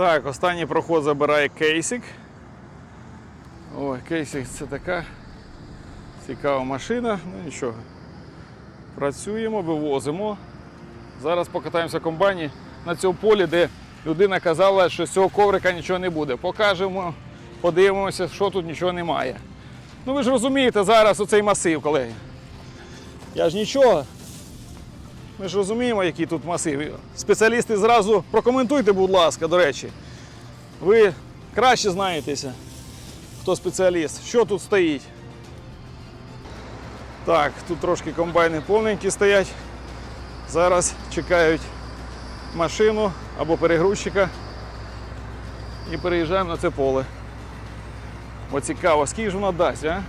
Так, останній проход забирає кейсик. Ой, кейсик це така цікава машина. Ну нічого. Працюємо, вивозимо. Зараз покатаємося комбайні на цьому полі, де людина казала, що з цього коврика нічого не буде. Покажемо, подивимося, що тут нічого немає. Ну ви ж розумієте зараз оцей масив, колеги. Я ж нічого. Ми ж розуміємо, який тут масив. Спеціалісти зразу прокоментуйте, будь ласка, до речі. Ви краще знаєтеся, хто спеціаліст, що тут стоїть. Так, тут трошки комбайни повненькі стоять. Зараз чекають машину або перегрузчика і переїжджаємо на це поле. Бо цікаво, скільки ж вона дасть, а?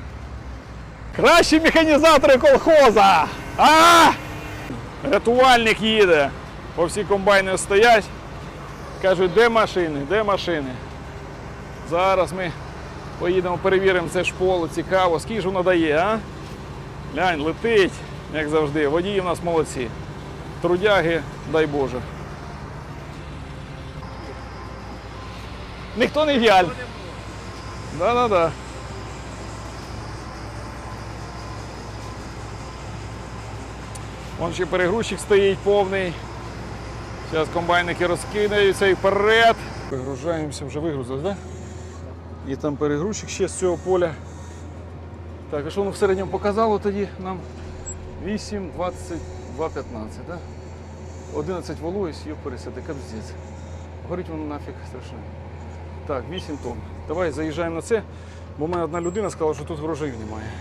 Кращі механізатори колхоза! А! Рятувальник їде. По всі комбайни стоять. Кажуть, де машини, де машини. Зараз ми поїдемо, перевіримо це ж поле. Цікаво, скільки ж воно дає, а? Глянь, летить, як завжди. Водії в нас молодці. Трудяги, дай Боже. Ніхто не в'яль. Да-да-да. Вон ще перегрузчик стоїть повний. Зараз комбайники розкидаються і вперед. Вигружаємося, вже вигрузили, так? І там перегрузчик ще з цього поля. Так, а що воно в середньому показало тоді нам? 8, 22, 15, так? 11 вологість, її пересяти, капздець. Горить воно нафіг страшно. Так, 8 тонн. Давай заїжджаємо на це, бо в мене одна людина сказала, що тут врожаю немає.